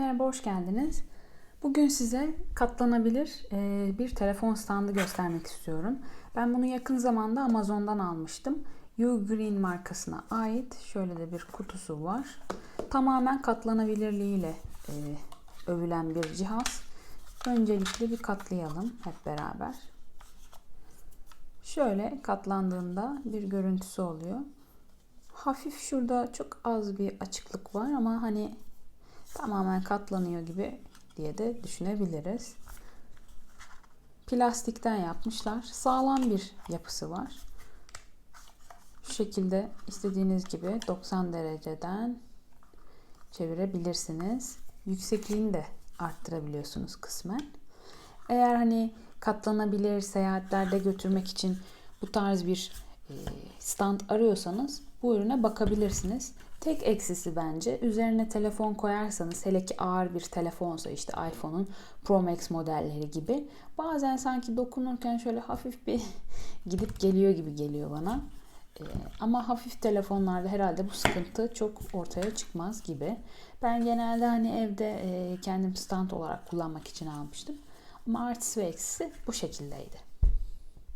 Merhaba, hoş geldiniz. Bugün size katlanabilir e, bir telefon standı göstermek istiyorum. Ben bunu yakın zamanda Amazon'dan almıştım. Ugreen markasına ait şöyle de bir kutusu var. Tamamen katlanabilirliğiyle e, övülen bir cihaz. Öncelikle bir katlayalım hep beraber. Şöyle katlandığında bir görüntüsü oluyor. Hafif şurada çok az bir açıklık var ama hani tamamen katlanıyor gibi diye de düşünebiliriz. Plastikten yapmışlar. Sağlam bir yapısı var. Şu şekilde istediğiniz gibi 90 dereceden çevirebilirsiniz. Yüksekliğini de arttırabiliyorsunuz kısmen. Eğer hani katlanabilir seyahatlerde götürmek için bu tarz bir e, stand arıyorsanız bu ürüne bakabilirsiniz. Tek eksisi bence üzerine telefon koyarsanız hele ki ağır bir telefonsa işte iPhone'un Pro Max modelleri gibi bazen sanki dokunurken şöyle hafif bir gidip geliyor gibi geliyor bana. Ee, ama hafif telefonlarda herhalde bu sıkıntı çok ortaya çıkmaz gibi. Ben genelde hani evde e, kendim stand olarak kullanmak için almıştım. Ama artısı ve eksisi bu şekildeydi.